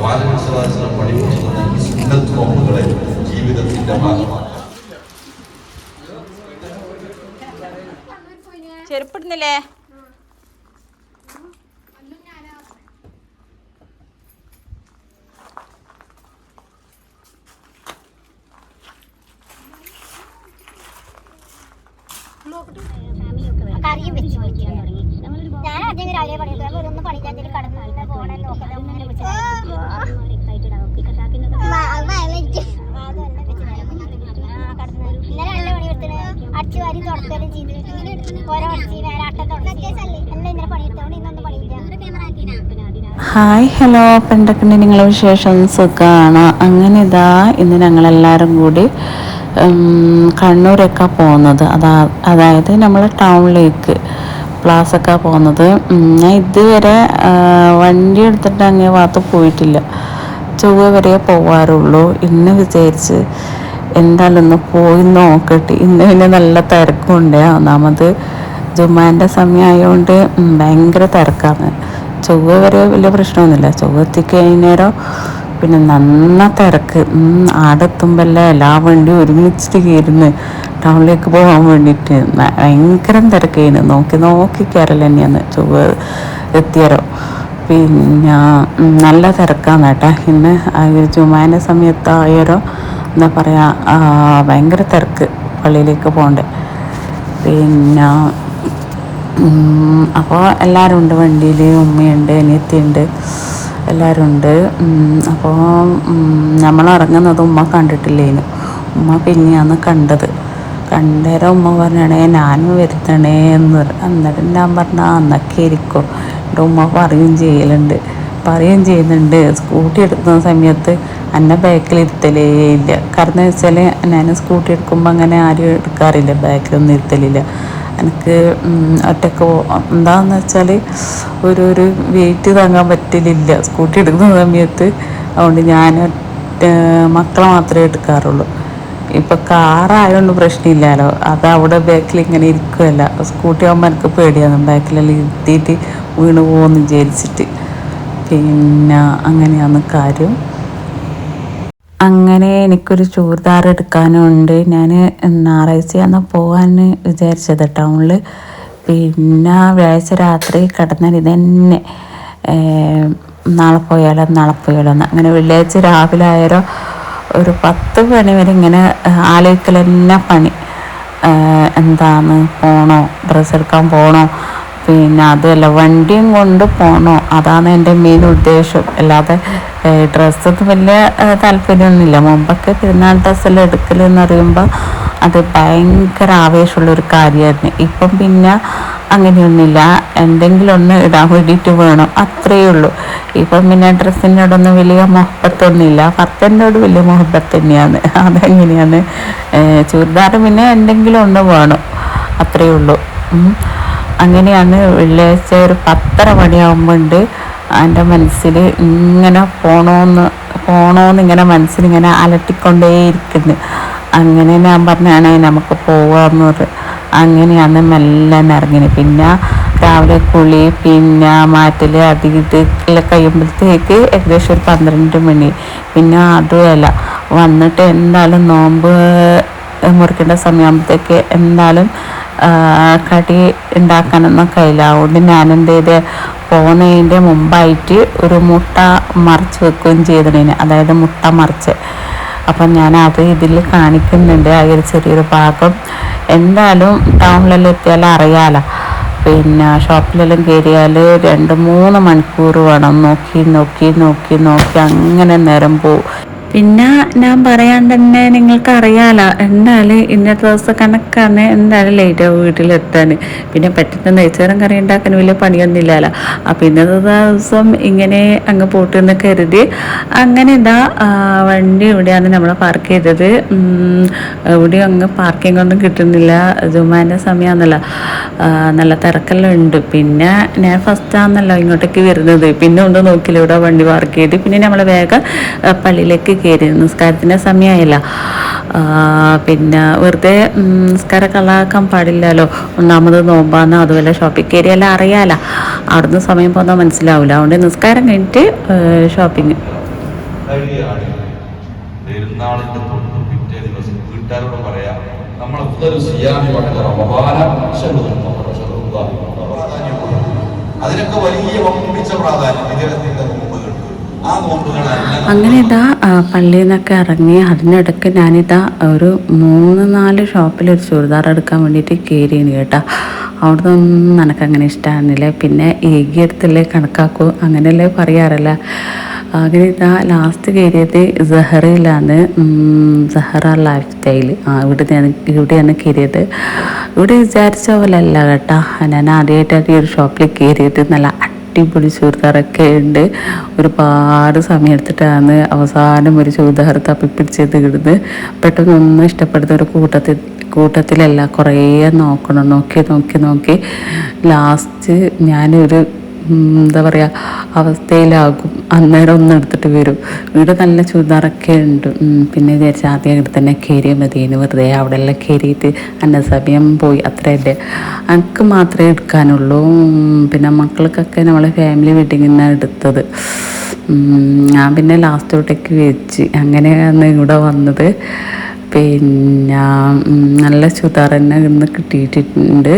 പ്രവാചകൻ പഠിപ്പിക്കുന്ന ജീവിതത്തിന്റെ സുന്നത്ത് ജീവിതത്തിന്റെ ഭാഗമാക്കുക ചെരുപ്പിടുന്നില്ലേ കറിയും വെച്ച് വിളിക്കാൻ തുടങ്ങി. ഞാൻ ആദ്യം രാവിലെ പണിയെടുത്തു. അപ്പോൾ ഇതൊന്നും പണിക്കാത്തൊരു കടന്നു പോകണ നോക്കലോ അങ്ങനെ ഇന്നലെ നല്ല പണിയെടുത്തിന് അടിച്ചു വാരി തുടക്കുകയും ചെയ്തു. ഓരോ അടിച്ച് നേരെ അട്ട തുടക്കി എല്ലാം ഇന്നലെ പണിയെടുത്തോണ്ട് ഇന്നൊന്നും പണിയില്ല. ഹായ് ഹലോ പെണ്ടക്കണ്ടി നിങ്ങളെ വിശേഷം? സുഖമാണ് അങ്ങനെ ഇതാ ഇന്ന് ഞങ്ങളെല്ലാവരും കൂടി കണ്ണൂരൊക്കെ പോകുന്നത്. അതാ അതായത് നമ്മൾ ടൗണിലേക്ക് പ്ലാസൊക്കെ പോകുന്നത്. ഞാൻ ഇതുവരെ വണ്ടി എടുത്തിട്ട് അങ്ങേ ഭാഗത്ത് പോയിട്ടില്ല. ചൊവ്വ വരെ പോവാറുള്ളൂ. ഇന്ന് വിചാരിച്ച് എന്തായാലും ഒന്ന് പോയി നോക്കട്ടെ. ഇന്ന് പിന്നെ നല്ല തിരക്കുണ്ട്. ഒന്നാമത് ജുമാന്റെ സമയമായതുകൊണ്ട് ഭയങ്കര തിരക്കാണ്. ചൊവ്വ വരെ വലിയ പ്രശ്നമൊന്നുമില്ല. ചൊവ്വ എത്തിക്കഴിഞ്ഞേരം പിന്നെ നന്ന തിരക്ക്. ഉം, ആടെ എത്തുമ്പല്ലേ എല്ലാ വണ്ടിയും ഒരുമിച്ചിട്ട് കയറുന്നു. ടൗണിലേക്ക് പോകാൻ വേണ്ടിയിട്ട് ഭയങ്കര തിരക്കേനു. നോക്കി നോക്കി കയറൽ തന്നെയാണ് ചൊവ്വ എത്തിയാരോ പിന്നെ നല്ല തിരക്കാണ് കേട്ടോ. ഇന്ന് ജുമാന്റെ സമയത്തായാലോ എന്താ പറയുക ഭയങ്കര തിരക്ക് പള്ളിയിലേക്ക് പോകണ്ടേ. പിന്നെ അപ്പോൾ എല്ലാവരും ഉണ്ട് വണ്ടിയിൽ ഉമ്മയുണ്ട് അനിയത്തിയുണ്ട്. എല്ലാവരും ഉണ്ട് അപ്പോൾ നമ്മൾ ഇറങ്ങുന്നത് ഉമ്മ കണ്ടിട്ടില്ലേനു. ഉമ്മ പിന്നെയാണ് കണ്ടത്. കണ്ടേരം ഉമ്മ പറഞ്ഞണേ ഞാനും വരുത്തണേ എന്ന്. എന്നിട്ട് ഞാൻ പറഞ്ഞാൽ അന്നൊക്കെ ഇരിക്കും. എന്റെ ഉമ്മ പറയും ചെയ്യലുണ്ട്. പറയും ചെയ്യുന്നുണ്ട്. സ്കൂട്ടി എടുക്കുന്ന സമയത്ത് എന്നെ ബാക്കിൽ ഇരുത്തലേ ഇല്ല. കാരണം വെച്ചാൽ ഞാൻ സ്കൂട്ടി എടുക്കുമ്പോൾ അങ്ങനെ ആരും എടുക്കാറില്ല. ബാക്കിലൊന്നും ഇരുത്തലില്ല. എനിക്ക് ഒറ്റയ്ക്ക് എന്താന്ന് വെച്ചാൽ ഒരു ഒരു വെയിറ്റ് താങ്ങാൻ പറ്റലില്ല. സ്കൂട്ടി എടുക്കുന്ന സമയത്ത്. അതുകൊണ്ട് ഞാൻ മക്കളെ മാത്രമേ എടുക്കാറുള്ളൂ. ഇപ്പം കാറായതുകൊണ്ട് പ്രശ്നമില്ലല്ലോ. അത് അവിടെ ബാക്കിൽ ഇങ്ങനെ ഇരിക്കുമല്ല സ്കൂട്ടി ആകുമ്പോൾ എനിക്ക് പേടിയാണ്. ബാക്കിലെല്ലാം ഇരുത്തിയിട്ട് വീണ് പോകുമെന്ന് വിചാരിച്ചിട്ട്. പിന്നെ അങ്ങനെയാണ് കാര്യം. അങ്ങനെ എനിക്കൊരു ചൂർദാർ എടുക്കാനുണ്ട്. ഞാൻ ഞായറാഴ്ചയാണ് പോകാൻ വിചാരിച്ചത് ടൗണിൽ പിന്നെ വ്യാഴാഴ്ച രാത്രി കിടന്നാൽ ഇതന്നെ. നാളെ പോയാലോ നാളെ പോയാലോ എന്ന്. അങ്ങനെ വെള്ളിയാഴ്ച രാവിലെ ആയാലോ ഒരു പത്ത് മണി വരെ ഇങ്ങനെ ആലോചിക്കൽ പണി. എന്താണ് പോണോ? ഡ്രസ്സ് എടുക്കാൻ പോണോ? പിന്നെ അതല്ല വണ്ടിയും കൊണ്ട് പോകണോ അതാണ് എന്റെ മെയിൻ ഉദ്ദേശം. അല്ലാതെ ഡ്രസ്സ് വലിയ താല്പര്യമൊന്നുമില്ല. മുമ്പൊക്കെ പെരുന്നാൾ ഡ്രസ്സെല്ലാം എടുക്കലെന്ന് പറയുമ്പോൾ അത് ഭയങ്കര ആവേശമുള്ളൊരു കാര്യമായിരുന്നു ഇപ്പം പിന്നെ അങ്ങനെയൊന്നുമില്ല. എന്തെങ്കിലും ഒന്ന് ഇടാൻ വേണ്ടിയിട്ട് വേണം. അത്രയേ ഉള്ളൂ. ഇപ്പം പിന്നെ ഡ്രസ്സിനോടൊന്നും വലിയ മുഹബത്തൊന്നുമില്ല. ഭർത്തനോട് വലിയ മുഹബത്ത് തന്നെയാണ്. അതെങ്ങനെയാണ്? ചുരിദാർ പിന്നെ എന്തെങ്കിലും ഒന്ന് വേണം. അത്രയേ ഉള്ളൂ. അങ്ങനെയാണ് വെള്ളിയാഴ്ച ഒരു പത്തര മണിയാകുമ്പോണ്ട് എന്റെ മനസ്സിൽ ഇങ്ങനെ പോണോന്ന് പോണോന്ന് ഇങ്ങനെ മനസ്സിൽ മനസ്സിലിങ്ങനെ അലട്ടിക്കൊണ്ടേയിരിക്കുന്നു. അങ്ങനെ ഞാൻ പറഞ്ഞാണ് നമുക്ക് പോവാന്ന് പറഞ്ഞു അങ്ങനെയാണ് മെല്ലെ ഇറങ്ങിയത് പിന്നെ രാവിലെ കുളി പിന്നെ മാറ്റൽ അത് ഇത് എല്ലാം കഴിയുമ്പോഴത്തേക്ക് ഏകദേശം ഒരു പന്ത്രണ്ട് മണി. പിന്നെ അതുമല്ല വന്നിട്ട് എന്തായാലും നോമ്പ് മുറിക്കേണ്ട സമയമാകുമ്പോഴത്തേക്ക് എന്തായാലും കടി ഉണ്ടാക്കാനൊന്നും കഴിയില്ല. അതുകൊണ്ട് ഞാൻ എന്ത് ചെയ്ത് പോകുന്നതിന്റെ മുമ്പായിട്ട് ഒരു മുട്ട മറിച്ച് വെക്കുകയും ചെയ്തിടേന് അതായത് മുട്ട മറിച്ച്. അപ്പം ഞാൻ അത് ഇതിൽ കാണിക്കുന്നുണ്ട്. ആ ഒരു ചെറിയൊരു ഭാഗം. എന്തായാലും ടൗണിലെല്ലാം എത്തിയാൽ അറിയാലോ. പിന്നെ ഷോപ്പിലെല്ലാം കയറിയാൽ രണ്ട് മൂന്ന് മണിക്കൂർ വേണം. നോക്കി നോക്കി നോക്കി നോക്കി. അങ്ങനെ നേരം പോവും. പിന്നെ ഞാൻ പറയാൻ തന്നെ നിങ്ങൾക്ക് അറിയാലോ എന്തായാലും ഇന്നത്തെ ദിവസം കണക്കാണ് എന്തായാലും ലേറ്റ് ആവും വീട്ടിലെത്താൻ. പിന്നെ പെട്ടെന്ന് നെയ്ച്ചോറും കറി ഉണ്ടാക്കാൻ വലിയ പണിയൊന്നും ഇല്ലല്ലോ അപ്പം ഇന്നത്തെ ദിവസം ഇങ്ങനെ അങ്ങ് പോട്ടെന്ന് കരുതി അങ്ങനെ ഇതാ വണ്ടി ഇവിടെയാണ് നമ്മൾ പാർക്ക് ചെയ്തത്. ഇവിടെ അങ്ങ് പാർക്കിംഗ് ഒന്നും കിട്ടുന്നില്ല. ജുമാന്റെ സമയമാണല്ലോ നല്ല തിരക്കെല്ലാം ഉണ്ട്. പിന്നെ ഞാൻ ഫസ്റ്റാണല്ലോ ഇങ്ങോട്ടേക്ക് വരുന്നത്. പിന്നെ ഒന്ന് നോക്കില്ല ഇവിടെ വണ്ടി പാർക്ക് ചെയ്ത്. പിന്നെ നമ്മൾ വേഗം പള്ളിയിലേക്ക് കയറി. നിസ്കാരത്തിന്റെ സമയമായില്ല പിന്നെ വെറുതെ നിസ്കാര കളാക്കാൻ പാടില്ലല്ലോ. ഒന്നാമത് നോമ്പാന്ന് അതുപോലെ ഷോപ്പിൽ കയറിയെല്ലാം അറിയാല. അവിടുന്ന് സമയം പോകുന്നത് മനസ്സിലാവില്ല അതുകൊണ്ട് നിസ്കാരം കഴിഞ്ഞിട്ട് ഷോപ്പിംഗ് അതിനൊക്കെ വലിയ വമ്പിച്ച പ്രാധാന്യം വിദേഹത്തിന്റെ മുമ്പ് അങ്ങനെ ഇതാ പള്ളിയിൽ നിന്നൊക്കെ ഇറങ്ങി അതിനിടയ്ക്ക് ഞാനിതാ ഒരു മൂന്ന് നാല് ഷോപ്പിൽ ഒരു ചുരിദാർ എടുക്കാൻ വേണ്ടിയിട്ട് കയറിയാണ് കേട്ടോ. അവിടെ നിന്നൊന്നും എനിക്കങ്ങനെ ഇഷ്ടമാകുന്നില്ല പിന്നെ ഏകിയെടുത്തല്ലേ കണക്കാക്കൂ അങ്ങനെയല്ലേ പറയാറില്ല. അങ്ങനെ ഇതാ ലാസ്റ്റ് കയറിയത് സഹറയിലാണ് സഹറ ലൈഫ് സ്റ്റൈൽ ഇവിടെയാണ് ഇവിടെയാണ് കയറിയത് ഇവിടെ വിചാരിച്ച പോലെ അല്ല കേട്ടോ. ഞാൻ ആദ്യമായിട്ടാണ് ഈ ഒരു ഷോപ്പിൽ കയറിയത് നല്ല അടിപൊളി ചുരിദാറൊക്കെ ഉണ്ട്. ഒരുപാട് സമയം എടുത്തിട്ടാണ് അവസാനം ഒരു ചുരിദാർ തപ്പിപ്പിടിച്ചത് ഇടുന്നത്. പെട്ടെന്നൊന്നും ഇഷ്ടപ്പെടുന്ന ഒരു കൂട്ടത്തിൽ കൂട്ടത്തിലല്ല കുറേ നോക്കണം. നോക്കി നോക്കി നോക്കി. ലാസ്റ്റ് ഞാനൊരു എന്താ പറയുക അവസ്ഥയിലാകും. അന്നേരം ഒന്ന് എടുത്തിട്ട് വരും. ഇവിടെ നല്ല ചുരിദാറൊക്കെ ഉണ്ട്. പിന്നെ വിചാരിച്ച ആദ്യം ഇവിടെ തന്നെ കയറിയാൽ മതിയെന്ന് വെറുതെ അവിടെ എല്ലാം കയറിയിട്ട് എന്റെ സമയം പോയി അത്രയല്ലേ എനിക്ക് മാത്രമേ എടുക്കാനുള്ളൂ. പിന്നെ മക്കൾക്കൊക്കെ നമ്മളെ ഫാമിലി വെഡിങ്ങിൽ നിന്നാണ് എടുത്തത്. ഞാൻ പിന്നെ ലാസ്റ്റോട്ടേക്ക് വെച്ച്. അങ്ങനെയാണ് ഇവിടെ വന്നത്. പിന്നെ നല്ല ചൂതാർ തന്നെ ഇന്ന് കിട്ടിയിട്ടുണ്ട്.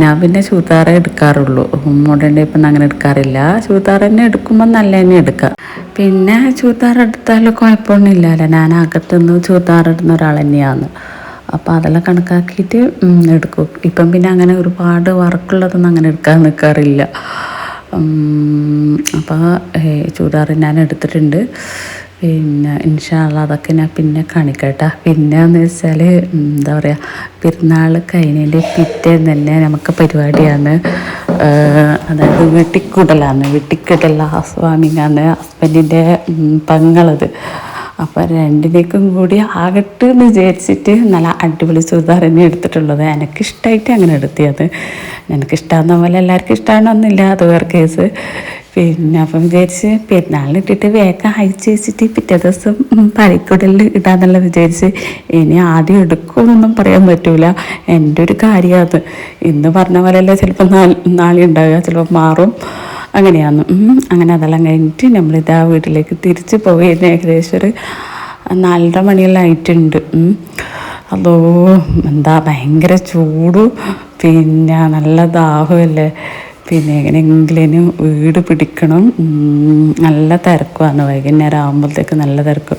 ഞാൻ പിന്നെ ചുരിദാറേ എടുക്കാറുള്ളൂ. മോഡേൺ ടൈപ്പൊന്നും അങ്ങനെ എടുക്കാറില്ല. ചുരിദാർ തന്നെ എടുക്കുമ്പോൾ നല്ല തന്നെ എടുക്കുക പിന്നെ ചുരിദാർ എടുത്താലും കുഴപ്പമൊന്നുമില്ലല്ലോ. ഞാൻ അകത്തുനിന്ന് ചൂതാർ ഇടുന്ന ഒരാൾ തന്നെയാണ്. അപ്പോൾ അതെല്ലാം കണക്കാക്കിയിട്ട് എടുക്കും. ഇപ്പം പിന്നെ അങ്ങനെ ഒരുപാട് വർക്കുള്ളതൊന്നും അങ്ങനെ എടുക്കാൻ നിൽക്കാറില്ല അപ്പോൾ ചൂതാർ ഞാൻ എടുത്തിട്ടുണ്ട്. പിന്നെ ഇൻഷാല്ല അതൊക്കെ ഞാൻ പിന്നെ കാണിക്കട്ടെ. പിന്നെ എന്ന് വെച്ചാൽ എന്താ പറയുക പെരുന്നാൾ കഴിഞ്ഞതിന്റെ പിറ്റേന്ന് തന്നെ നമുക്ക് പരിപാടിയാണ്. അതായത് വെട്ടിക്കൂടലാണ്. വെട്ടിക്കൂടൽ സ്വാമിങ്ങാണ് ഹസ്ബൻഡിന്റെ പങ്ങളത്. അപ്പം രണ്ടിനേക്കും കൂടി ആകട്ടെ എന്ന് വിചാരിച്ചിട്ട് നല്ല അടിപൊളി ചുരിദാർ തന്നെ എടുത്തിട്ടുള്ളത്. എനിക്കിഷ്ടമായിട്ട് അങ്ങനെ എടുത്തിയത്. എനിക്കിഷ്ടമാകുന്ന പോലെ എല്ലാവർക്കും ഇഷ്ടമാണെന്നില്ല അത് വേറെ കേസ് പിന്നെ അപ്പം വിചാരിച്ച് പെരുന്നാളിന് ഇട്ടിട്ട് വേഗം അയച്ച് വെച്ചിട്ട് പിറ്റേ ദിവസം പഴിക്കുടലിൽ ഇടാന്നുള്ള വിചാരിച്ച്. ഇനി ആദ്യം എടുക്കുമെന്നൊന്നും പറയാൻ പറ്റൂല. എന്റെ ഒരു കാര്യമാണ് ഇന്ന് പറഞ്ഞ പോലെയല്ല ചിലപ്പോൾ നാളെ ഉണ്ടാവുക ചിലപ്പോൾ മാറും. അങ്ങനെയാന്ന് അങ്ങനെ അതെല്ലാം കഴിഞ്ഞിട്ട് നമ്മളിതാ വീട്ടിലേക്ക് തിരിച്ച് പോവുകയായിരുന്നു ഏകദേശം ഒരു നാലര മണിയെല്ലാം ആയിട്ടുണ്ട്. അതോ എന്താ ഭയങ്കര ചൂടും. പിന്നെ നല്ല ദാഹമല്ലേ പിന്നെ എങ്ങനെയെങ്കിലും വീട് പിടിക്കണം. നല്ല തിരക്കുമാണ് വൈകുന്നേരം ആകുമ്പോഴത്തേക്ക് നല്ല തിരക്ക്.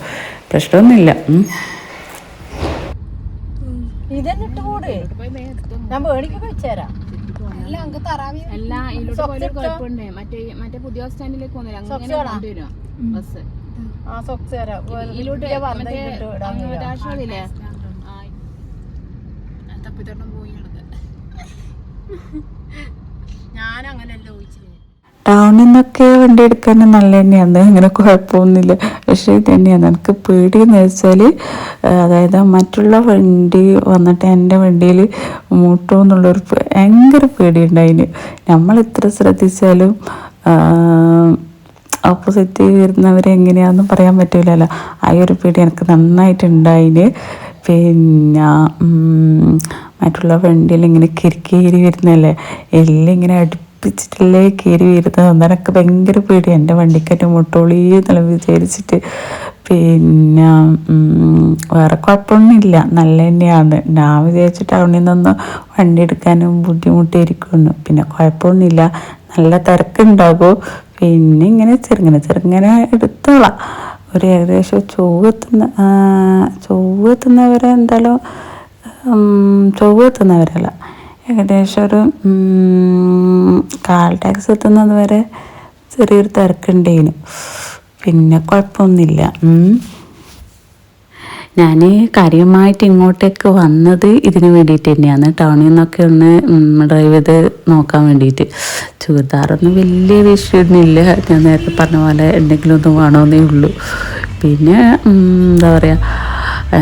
പ്രശ്നമൊന്നുമില്ല. തപ്പിത്തോട്ടം പോയി ഞാൻ ടൗണിൽ നിന്നൊക്കെ വണ്ടി എടുക്കാൻ നല്ല തന്നെയാണ് അങ്ങനെ കുഴപ്പമൊന്നുമില്ല. പക്ഷേ ഇത് തന്നെയാണ് എനിക്ക് പേടിയെന്ന് വെച്ചാൽ അതായത് മറ്റുള്ള വണ്ടി വന്നിട്ട് എന്റെ വണ്ടിയിൽ മൂട്ടോ എന്നുള്ളൊരു ഭയങ്കര പേടിയുണ്ടായിന്. നമ്മൾ എത്ര ശ്രദ്ധിച്ചാലും ഓപ്പോസിറ്റ് വരുന്നവരെ എങ്ങനെയാണെന്ന് പറയാൻ പറ്റില്ലല്ലോ ആ ഒരു പേടി എനിക്ക് നന്നായിട്ടുണ്ടായിന് പിന്നെ മറ്റുള്ള വണ്ടിയിൽ ഇങ്ങനെ കയറി വരുന്നല്ലേ എല്ലാം ഇങ്ങനെ അടുപ്പിച്ചിട്ടല്ലേ കയറി വരുന്നത്. അന്നേരമൊക്കെ ഭയങ്കര പേടി. എന്റെ വണ്ടിക്കറ്റ് മുട്ടോളി എന്നുള്ള വിചാരിച്ചിട്ട്. പിന്നെ വേറെ കുഴപ്പമൊന്നുമില്ല. നല്ല തന്നെയാണ്. ഞാൻ വിചാരിച്ചു ടൗണിൽ നിന്നൊന്ന് വണ്ടി എടുക്കാനും ബുദ്ധിമുട്ടായിരിക്കുമെന്ന് പിന്നെ കുഴപ്പമൊന്നുമില്ല. നല്ല തിരക്കുണ്ടാകും. പിന്നെ ഇങ്ങനെ ചെറുങ്ങനെ ചെറുങ്ങനെ എടുത്തോളാം. ഒരു ഏകദേശം ചൊവ്വെത്തുന്ന ചൊവ്വെത്തുന്നവരെ എന്തായാലും ചൊവ്വെത്തുന്നവരല്ല ഏകദേശം ഒരു കാൽ ടാക്സ് എത്തുന്നത് വരെ ചെറിയൊരു തിരക്കുണ്ടേനു പിന്നെ കുഴപ്പമൊന്നുമില്ല. ഞാൻ കാര്യമായിട്ട് ഇങ്ങോട്ടേക്ക് വന്നത് ഇതിന് വേണ്ടിയിട്ട് തന്നെയാണ്. ടൗണിൽ നിന്നൊക്കെ ഒന്ന് ഡ്രൈവ് ചെയ്ത് നോക്കാൻ വേണ്ടിയിട്ട്. ചുരിദാറൊന്നും വലിയ വിഷയമൊന്നുമില്ല ഞാൻ നേരത്തെ പറഞ്ഞ പോലെ എന്തെങ്കിലും ഒന്നും വേണമെന്നേ ഉള്ളൂ. പിന്നെ എന്താ പറയുക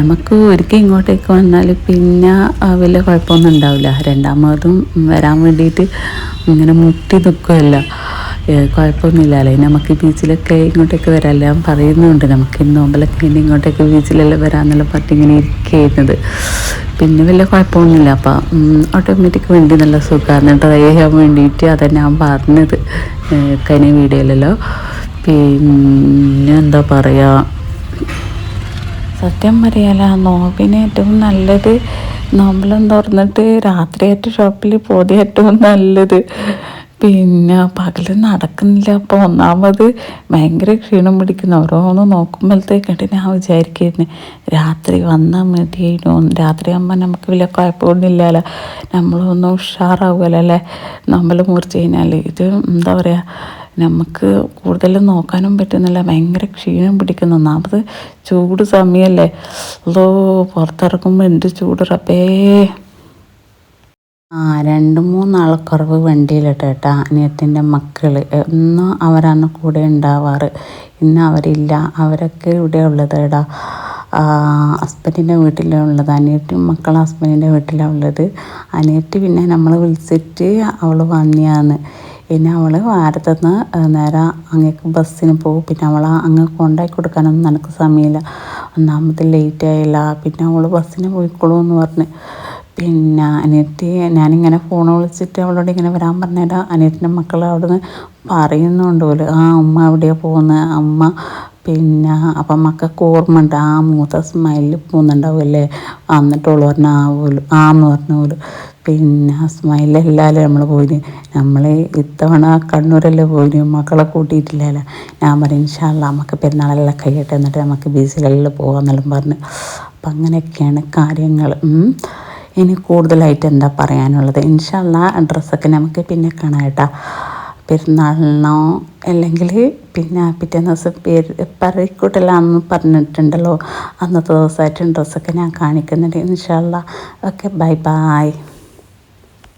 നമുക്ക് ഒരിക്കൽ ഇങ്ങോട്ടേക്ക് വന്നാൽ പിന്നെ വലിയ കുഴപ്പമൊന്നും ഉണ്ടാവില്ല. രണ്ടാമതും വരാൻ വേണ്ടിയിട്ട് ഇങ്ങനെ മുട്ടി നിൽക്കുമല്ലോ കുഴപ്പമൊന്നുമില്ലല്ലേ നമുക്ക് ബീച്ചിലൊക്കെ ഇങ്ങോട്ടേക്ക് വരാമല്ലോ പറയുന്നുണ്ട്. നമുക്ക് ഇന്ന് നോമ്പലൊക്കെ ഇനി ഇങ്ങോട്ടേക്ക് ബീച്ചിലെല്ലാം വരാമെന്നുള്ള പറ്റി ഇങ്ങനെ ഇരിക്കുന്നത് പിന്നെ വലിയ കുഴപ്പമൊന്നുമില്ല. അപ്പം ഓട്ടോമാറ്റിക് വണ്ടി നല്ല സുഖമാണ്. ഡ്രൈവ് ചെയ്യാൻ വേണ്ടിയിട്ട് അതാണ് ഞാൻ പറഞ്ഞത്. കഴിഞ്ഞ വീഡിയോയിലല്ലോ. പിന്നെ എന്താ പറയുക സത്യം പറയാല നോമ്പിന് ഏറ്റവും നല്ലത് നോമ്പെല്ലാം തുറന്നിട്ട് രാത്രിയായിട്ട് ഷോപ്പിൽ പോതി ഏറ്റവും നല്ലത്. പിന്നെ പകൽ നടക്കുന്നില്ല. അപ്പോൾ ഒന്നാമത് ഭയങ്കര ക്ഷീണം പിടിക്കുന്ന. ഓരോന്ന് നോക്കുമ്പോഴത്തേക്കിട്ട് ഞാൻ വിചാരിക്കുന്നു രാത്രി വന്നാൽ മതിയായിരുന്നു. രാത്രി ആകുമ്പോൾ നമുക്ക് വലിയ കുഴപ്പമൊന്നുമില്ലല്ലോ. നമ്മളൊന്നും ഉഷാറാവുമല്ലോ അല്ലേ നമ്മൾ മുറിച്ച് കഴിഞ്ഞാൽ ഇത് എന്താ പറയുക നമുക്ക് കൂടുതൽ നോക്കാനും പറ്റുന്നില്ല. ഭയങ്കര ക്ഷീണം പിടിക്കുന്നു. ഒന്നാമത് ചൂട് സമയമല്ലേ അതോ പുറത്തിറങ്ങുമ്പോൾ എന്ത് ചൂട്. ആ രണ്ട് മൂന്നാൾക്കുറവ് വണ്ടിയിലിട്ടേട്ടാ അനിയത്തിന്റെ മക്കൾ എന്നും അവരാണ് കൂടെ ഉണ്ടാവാറ്. ഇന്ന് അവരില്ല. അവരൊക്കെ ഇവിടെ ഉള്ളത് എടാ ഹസ്ബൻഡിന്റെ വീട്ടിലാണ് ഉള്ളത്. അനിയത്തി മക്കൾ ഹസ്ബൻഡിന്റെ വീട്ടിലാണ് ഉള്ളത്. അനിയത്തി പിന്നെ നമ്മൾ വിളിച്ചിട്ട് അവൾ വന്നിയാന്ന് പിന്നെ അവൾ വാരത്തുനിന്ന് നേരെ അങ്ങേക്ക് ബസ്സിന് പോകും. പിന്നെ അവളെ അങ്ങ് കൊണ്ടാക്കി കൊടുക്കാനൊന്നും എനിക്ക് സമയമില്ല. ഒന്നാമത് ലേറ്റ് ആയില്ല. പിന്നെ അവൾ ബസ്സിന് പോയിക്കോളൂ എന്ന് പറഞ്ഞ്. പിന്നെ അനിയത്തി ഞാനിങ്ങനെ ഫോൺ വിളിച്ചിട്ട് അവളോട് ഇങ്ങനെ വരാൻ പറഞ്ഞേടാ അനിയത്തിന്റെ മക്കൾ അവിടുന്ന് പറയുന്നുണ്ട് ഓൽ. ആ അമ്മ എവിടെയാണ് പോകുന്നത് അമ്മ പിന്നെ അപ്പം മക്കൾക്ക് ഓർമ്മ ഉണ്ട് ആ മൂത്ത സ്മൈലിൽ പോകുന്നുണ്ടാവുമല്ലേ എന്നിട്ട് പറഞ്ഞ ആ പോലും ആ എന്ന് പറഞ്ഞ പോലും പിന്നെ സ്മൈലെല്ലാല്ലേ നമ്മൾ പോയിന്. നമ്മൾ ഇത്തവണ കണ്ണൂരല്ലേ പോയിന്. മക്കളെ കൂട്ടിയിട്ടില്ലല്ലോ. ഞാൻ പറയും ഇൻഷാല്ല നമുക്ക് പെരുന്നാളെല്ലാം കഴിയട്ടെ. എന്നിട്ട് നമുക്ക് ബീച്ചിലെല്ലാം പോകാമെന്നെല്ലാം പറഞ്ഞ്. അപ്പം അങ്ങനെയൊക്കെയാണ് കാര്യങ്ങൾ. ഇനി കൂടുതലായിട്ട് എന്താ പറയാനുള്ളത്? ഇൻഷാല്ല ഡ്രസ്സൊക്കെ നമുക്ക് പിന്നെ കാണാം കേട്ടോ. പെരുന്നാളിനോ അല്ലെങ്കിൽ പിന്നെ പിറ്റേന്ന് ദിവസം പേര് പറയിക്കൂട്ടലാന്ന് പറഞ്ഞിട്ടുണ്ടല്ലോ. അന്നത്തെ ദിവസമായിട്ട് ഡ്രസ്സൊക്കെ ഞാൻ കാണിക്കുന്നുണ്ട്. ഇൻഷാല്ല ഓക്കെ ബൈ ബൈ